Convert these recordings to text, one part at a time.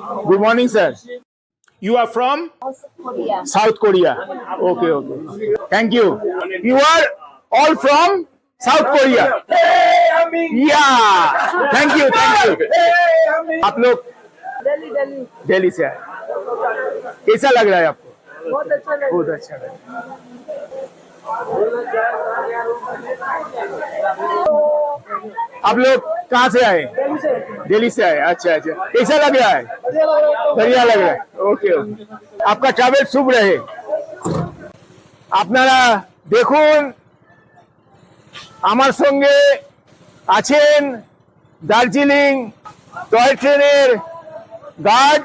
Good morning sir you are from South Korea okay okay thank you you are all from South Korea या thank you thank you आप लोग? दिल्ली से आए। कैसा लग रहा है आपको? बहुत अच्छा लग अच्छा आप लोग कहाँ से आए? दिल्ली से आए। अच्छा अच्छा। कैसा लग रहा है? बढ़िया लग रहा है ওকে ওকে আপনার ট্রাভেল শুভ রহে আপনারা দেখুন আমার সঙ্গে আছেন দার্জিলিং টয় ট্রেনের গার্ড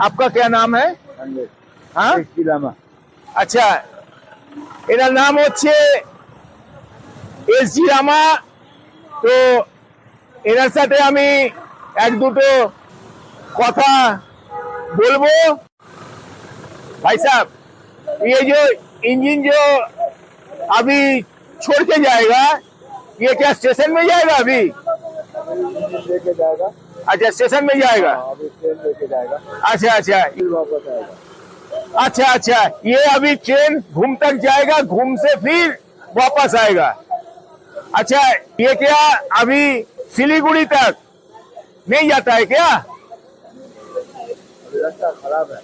आपका क्या नाम है हाँ আচ্ছা এনার নাম হচ্ছে এস জি রামা তো এনার সাথে আমি এক দুটো কথা बोलबो भाई साहब ये जो इंजन जो अभी छोड़ के जाएगा ये क्या स्टेशन में जाएगा अभी लेके जाएगा अच्छा स्टेशन में जाएगा अच्छा अच्छा अच्छा अच्छा ये अभी ट्रेन घूम तक जाएगा घूम से फिर वापस आएगा अच्छा ये क्या अभी सिलीगुड़ी तक नहीं जाता है क्या रास्ता खराब है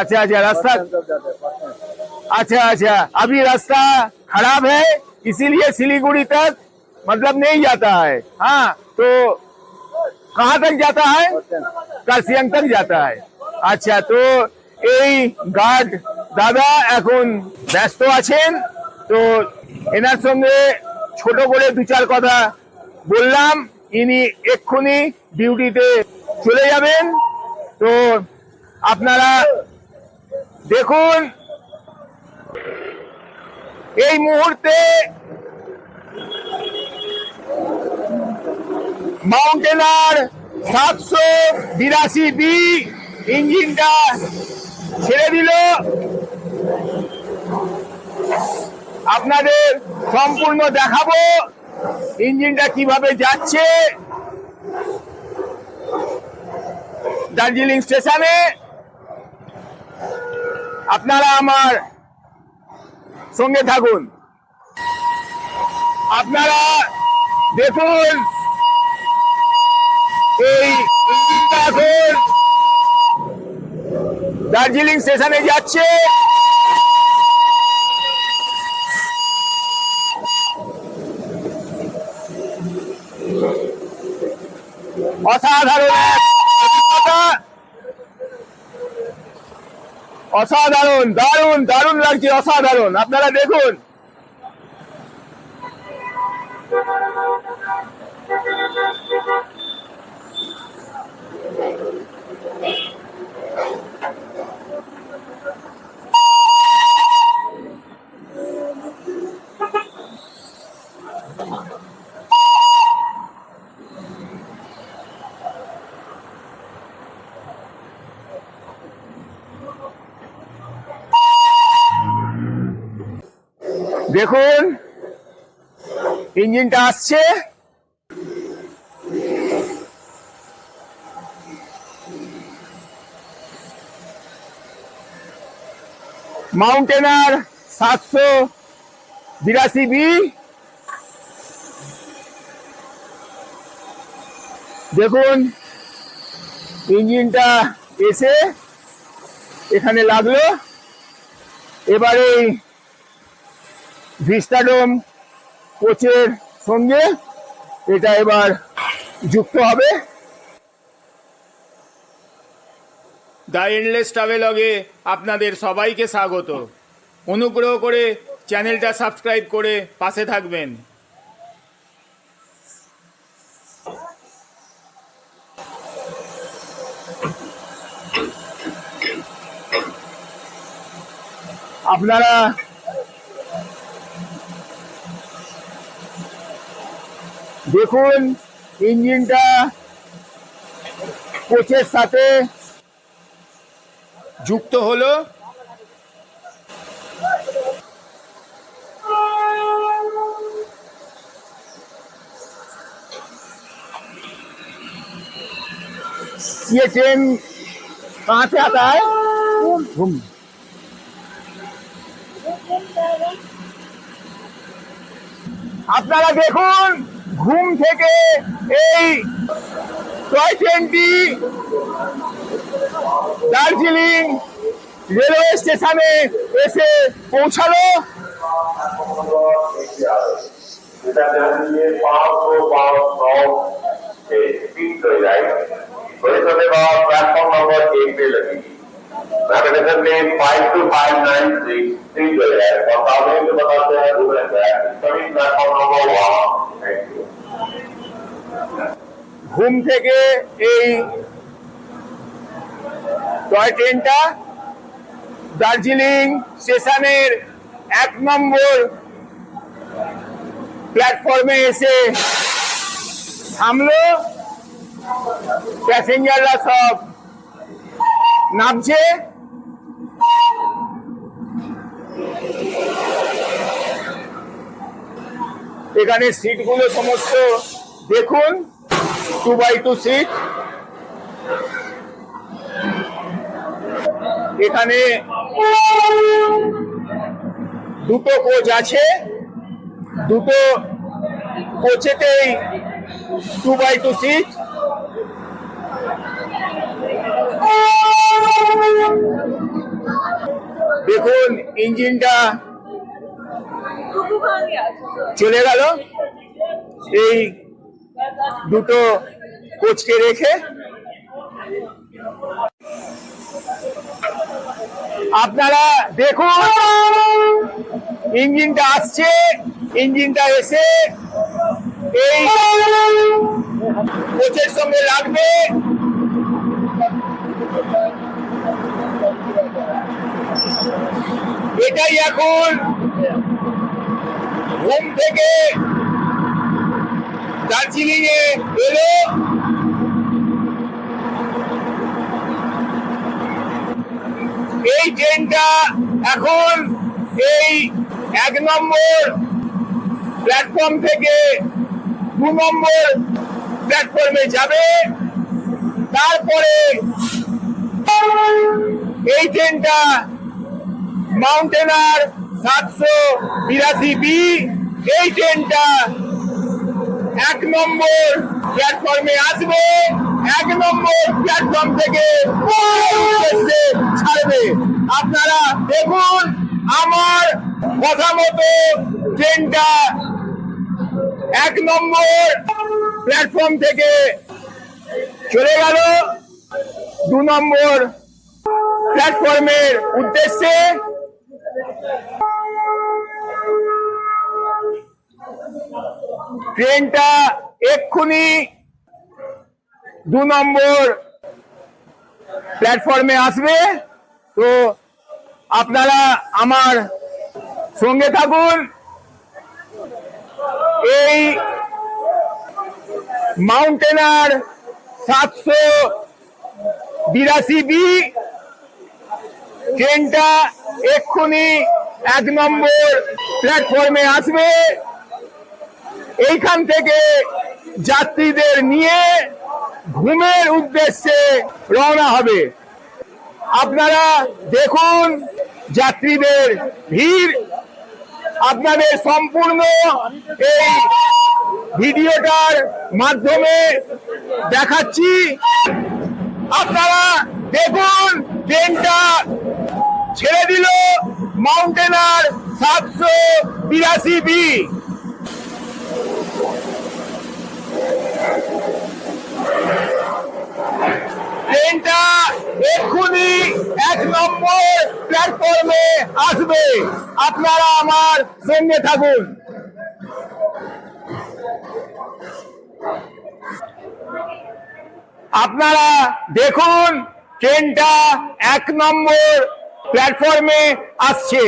अच्छा अच्छा रास्ता बस तक जाते हैं बस में। अच्छा अच्छा अभी रास्ता खराब है इसीलिए सिलीगुड़ी तक मतलब नहीं जाता है हाँ तो कहाँ तक जाता है बस स्टैंड। কার্সিয়াং তক যাতা হয় আচ্ছা তো এই গার্ড দাদা এখন ব্যস্ত আছেন তো এনার সঙ্গে ছোট করে দু চার কথা বললাম ইনি এক্ষুনি ডিউটিতে চলে যাবেন তো আপনারা দেখুন, এই মুহূর্তে মাউন্টেনার সাতশো বিরাশি বি ইঞ্জিনটা ছেড়ে দিল। আপনাদের সম্পূর্ণ দেখাবো, ইঞ্জিনটা কীভাবে যাচ্ছে। দার্জিলিং স্টেশনে আপনারা আমার সঙ্গে থাকুন। আপনারা দেখুন এই দার্জিলিং স্টেশনে যাচ্ছে। অসাধারণ অসাধারণ দারুণ দারুণ লাগছে অসাধারণ। আপনারা দেখুন। দেখুন ইঞ্জিনটা আসছে। মাউন্টেনার সাতশো বিরাশি বি। দেখুন ইঞ্জিনটা এসে এখানে লাগল। এবারে ভিস্টাডোম কোচের সঙ্গে এটা এবার যুক্ত হবে। দ্য এন্ডলেস ট্রাভেলগে আপনাদের সবাইকে স্বাগত। অনুগ্রহ করে চ্যানেলটা সাবস্ক্রাইব করে পাশে থাকবেন। আপনারা দেখুন ইঞ্জিনটা কোচের সাথে যুক্ত হলো ये ट्रेन कहाँ से आता है घूम আপনারা দেখুন ঘুম থেকে এই টয় ট্রেনটি দার্জিলিং রেলওয়ে স্টেশনে এসে পৌঁছালো যেটা জানিয়ে পাঁচশো পাঁচশো तीन हो जाएगा बड़े समय बाद प्लेटफॉर्म नंबर एक पे लगेगी मैकेनिज्म में five two five nine six three हो जाएगा और सामने से बताते हैं दो रहता है सभी platform number one thank you ঘুম থেকে এই টয় ট্রেনটা দার্জিলিং স্টেশনের এক নম্বর প্ল্যাটফর্মে এসে থামলো প্যাসেঞ্জাররা সব নামছে? এখানে সিটগুলো সমস্ত দেখুন টু বাই টু সিট এখানে দুটো কোচ আছে, দুটো কোচেতেই টু বাই টু সিট দেখুন, ইঞ্জিনটা চলে গেল। এই দুটো কোচকে রেখে। আপনারা দেখুন, ইঞ্জিনটা আসছে, ইঞ্জিনটা এসে এই কোচের সঙ্গে লাগবে। এটাই এখন ঘুম থেকে দার্জিলিং এ এলো। এই ট্রেনটা এখন এই এক নম্বর প্ল্যাটফর্ম থেকে দু নম্বর প্ল্যাটফর্মে যাবে। তারপরে এই ট্রেনটা মাউন্টেনার সাতশো বিরাশি বি এই ট্রেনটা এক নম্বর প্ল্যাটফর্মে আসবে, এক নম্বর প্ল্যাটফর্ম থেকে ছাড়বে। আপনারা দেখুন আমার কথা মতো ট্রেনটা এক নম্বর প্ল্যাটফর্ম থেকে চলে গেল। দু নম্বর প্ল্যাটফর্মের উদ্দেশ্যে ট্রেনটা এক্ষুনি দু নম্বর প্ল্যাটফর্মে আসবে। তো আপনারা আমার সঙ্গে থাকুন। এই মাউন্টেনার সাতশো বিরাশি বি ট্রেনটা এক্ষুনি এক নম্বর প্ল্যাটফর্মে আসবে। এইখান থেকে যাত্রীদের নিয়ে ঘুমের উদ্দেশ্যে রওনা হবে। আপনারা দেখুন যাত্রীদের ভিড়। আপনাদের সম্পূর্ণ এই ভিডিওটার মাধ্যমে দেখাচ্ছি। আপনারা দেখুন ট্রেনটা ছেড়ে দিল মাউন্টেনার সাতশো বিরাশি বি। ট্রেনটা এক্ষুনি এক নম্বর প্ল্যাটফর্মে আসবে। আপনারা আমার সঙ্গে থাকুন। আপনারা দেখুন ট্রেনটা এক নম্বর প্ল্যাটফর্মে আসছে।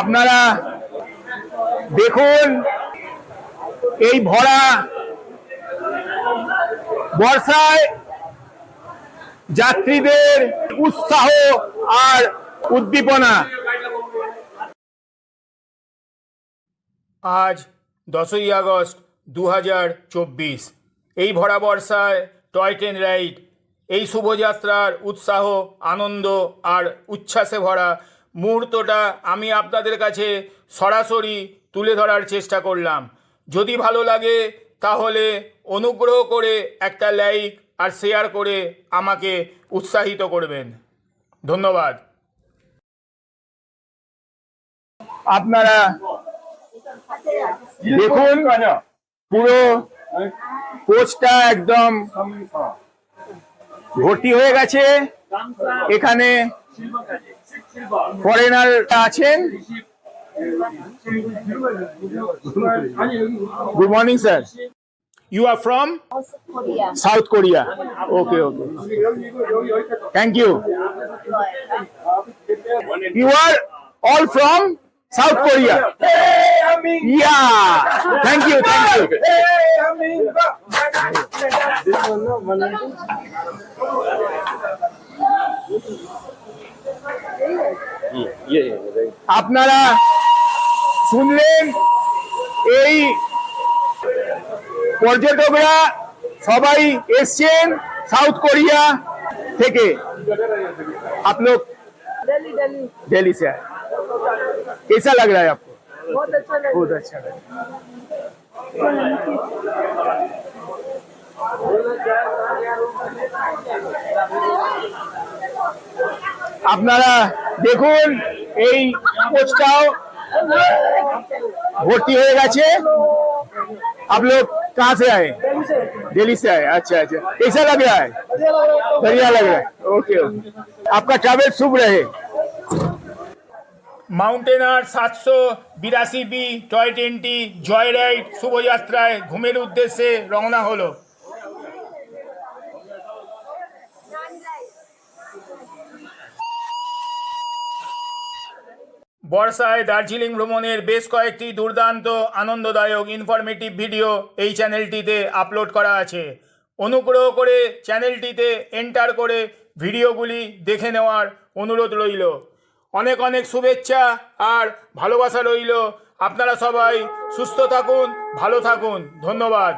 আপনারা দেখুন এই ভরা বর্ষায় যাত্রীদের উৎসাহ আর উদ্দীপনা। আজ দশই আগস্ট দু হাজার চব্বিশ। এই ভরা বর্ষায় টয় ট্রেন রাইড, এই শুভযাত্রার উৎসাহ, আনন্দ আর উচ্ছ্বাসে ভরা মুহূর্তটা আমি আপনাদের কাছে সরাসরি তুলে ধরার চেষ্টা করলাম। যদি ভালো লাগে তাহলে অনুগ্রহ করে একটা লাইক আর শেয়ার করে আমাকে উৎসাহিত করবেন। ধন্যবাদ। আপনারা দেখুন, পুরো কোচটা একদম ভর্তি হয়ে গেছে। এখানে ফরেনার আছেন। Good morning sir you are from South Korea. South Korea okay okay thank you You are all from South Korea. Yeah. Thank you. Thank you. আপনারা শুনলেন এই পর্যটকরা সবাই এসছেন সাউথ কোরিয়া থেকে आप लोग दिल्ली दिल्ली दिल्ली से आए कैसा लग रहा है आपको बहुत अच्छा लगा बहुत अच्छा लग रहा है আপনারা দেখুন এই কোচটাও ভর্তি হয়ে গেছে आप लोग कहाँ से आए दिल्ली से आए अच्छा अच्छा कैसा लग रहा है बढ़िया लग रहा है ओके ओके आपका ट्रैवल शुभ रहे মাউন্টেনার সাতশো বিরাশি বি টয় ট্রেনটি জয় রাইড শুভযাত্রায় ঘুমের উদ্দেশ্যে রওনা হলো বর্ষায় দার্জিলিং ভ্রমণের বেশ কয়েকটি দুর্দান্ত, আনন্দদায়ক ইনফরমেটিভ ভিডিও এই চ্যানেলটিতে আপলোড করা আছে। অনুগ্রহ করে চ্যানেলটিতে এন্টার করে ভিডিওগুলি দেখে নেওয়ার অনুরোধ রইল। অনেক অনেক শুভেচ্ছা আর ভালোবাসা রইল। আপনারা সবাই সুস্থ থাকুন, ভালো থাকুন। ধন্যবাদ।